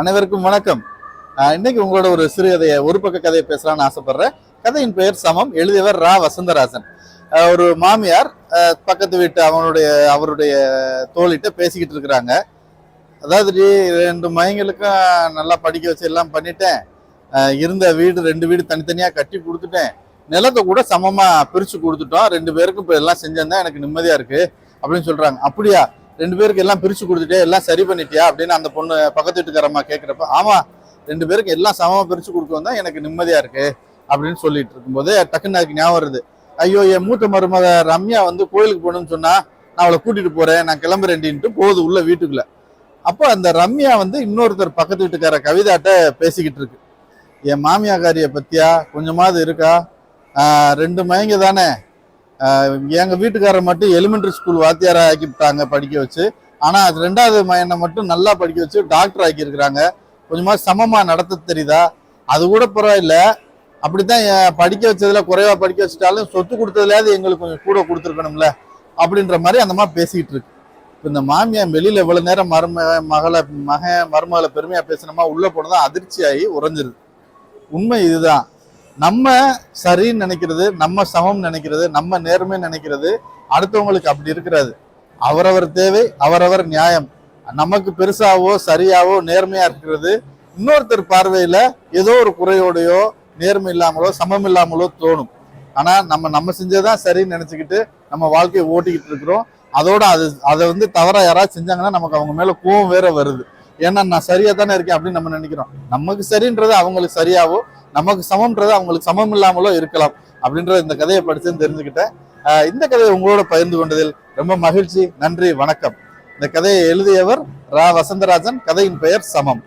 அனைவருக்கும் வணக்கம். இன்னைக்கு உங்களோட ஒரு சிறுகதையை ஒரு பக்க கதையை பேசலாம்னு ஆசைப்படுறேன். கதையின் பெயர் சமம். எழுதியவர் ரா. வசந்தராசன் ஒரு மாமியார் பக்கத்து வீட்டு அவனுடைய அவருடைய தோழிட்ட பேசிக்கிட்டு இருக்கிறாங்க. அதாவது டி, ரெண்டு மயங்களுக்கும் நல்லா படிக்க வச்சு எல்லாம் பண்ணிட்டேன். இருந்த வீடு ரெண்டு வீடு தனித்தனியாக கட்டி கொடுத்துட்டேன். நிலத்தை கூட சமமாக பிரித்து கொடுத்துட்டோம். ரெண்டு பேருக்கும் இப்போ எல்லாம் செஞ்சேன் எனக்கு நிம்மதியாக இருக்குது அப்படின்னு சொல்கிறாங்க அப்படியா? ரெண்டு பேருக்கு எல்லாம் பிரிச்சு கொடுத்துட்டே எல்லாம் சரி பண்ணிட்டியா அப்படின்னு அந்த பொண்ணு பக்கத்து வீட்டுக்காரம்மா கேட்குறப்ப ஆமா ரெண்டு பேருக்கு எல்லாம் சமமா பிரிச்சு கொடுக்கவும் தான் எனக்கு நிம்மதியா இருக்கு அப்படின்னு சொல்லிட்டு இருக்கும்போது டக்குன்னு அதுக்கு ஞாபகம் வருது. ஐயோ என் மூத்த மருமக ரம்யா வந்து கோயிலுக்கு போகணும்னு சொன்னா நான் அவளை கூட்டிட்டு போறேன் நான் கிளம்புறேன்ட்டு போகுது உள்ள வீட்டுக்குள்ள. அப்போ அந்த ரம்யா வந்து இன்னொருத்தர் பக்கத்து வீட்டுக்கார கவிதாட்ட பேசிக்கிட்டு இருக்கு. என் மாமியாக்காரிய பத்தியா? கொஞ்சமாவது இருக்கா? ரெண்டு மயங்க தானே? எங்கள் வீட்டுக்காரர் மட்டும் எலிமெண்டரி ஸ்கூல் வாத்தியாராக ஆக்கிவிட்டாங்க படிக்க வச்சு. ஆனால் அது ரெண்டாவது மையனை மட்டும் நல்லா படிக்க வச்சு டாக்டர் ஆக்கியிருக்கிறாங்க. கொஞ்சமாக சமமாக நடத்த தெரியுதா? அது கூட பரவாயில்ல. அப்படித்தான் என் படிக்க வச்சதுல குறைவா படிக்க வச்சுட்டாலும் சொத்து கொடுத்ததுலயாவது எங்களுக்கு கொஞ்சம் கூட கொடுத்துருக்கணும்ல அப்படின்ற மாதிரி அந்த மாதிரி பேசிக்கிட்டு இருக்கு. இப்போ இந்த மாமியார் வெளியில் எவ்வளோ நேரம் மரும மகளை மக மருமகளை பெருமையாக பேசினோமா உள்ளே போனதான் அதிர்ச்சியாகி உறைஞ்சிருது. உண்மை இதுதான். நம்ம சரின்னு நினைக்கிறது நம்ம சமம் நினைக்கிறது நம்ம நேர்மை நினைக்கிறது அடுத்தவங்களுக்கு அப்படி இருக்கிறது அவரவர் தேவை அவரவர் நியாயம். நமக்கு பெருசாவோ சரியாவோ நேர்மையா இருக்கிறது. இன்னொருத்தர் பார்வையில ஏதோ ஒரு குறையோடையோ நேர்மை இல்லாமலோ சமம் இல்லாமலோ தோணும். ஆனா நம்ம நம்ம செஞ்சதான் சரின்னு நினைச்சுக்கிட்டு நம்ம வாழ்க்கையை ஓட்டிக்கிட்டு இருக்கிறோம். அதோட அது அதை வந்து தவறா யாராவது செஞ்சாங்கன்னா நமக்கு அவங்க மேல கோவம் வேற வருது. ஏன்னா நான் சரியா தானே இருக்கேன் அப்படின்னு நம்ம நினைக்கிறோம். நமக்கு சரின்றது அவங்களுக்கு சரியாவோ நமக்கு சமம்ன்றது அவங்களுக்கு சமம் இல்லாமலோ இருக்கலாம் அப்படின்ற இந்த கதையை படித்து தெரிஞ்சுக்கிட்டேன். இந்த கதையை உங்களோட பகிர்ந்து கொண்டதில் ரொம்ப மகிழ்ச்சி நன்றி வணக்கம். இந்த கதையை எழுதியவர் ரா வசந்தராஜன் கதையின் பெயர் சமம்.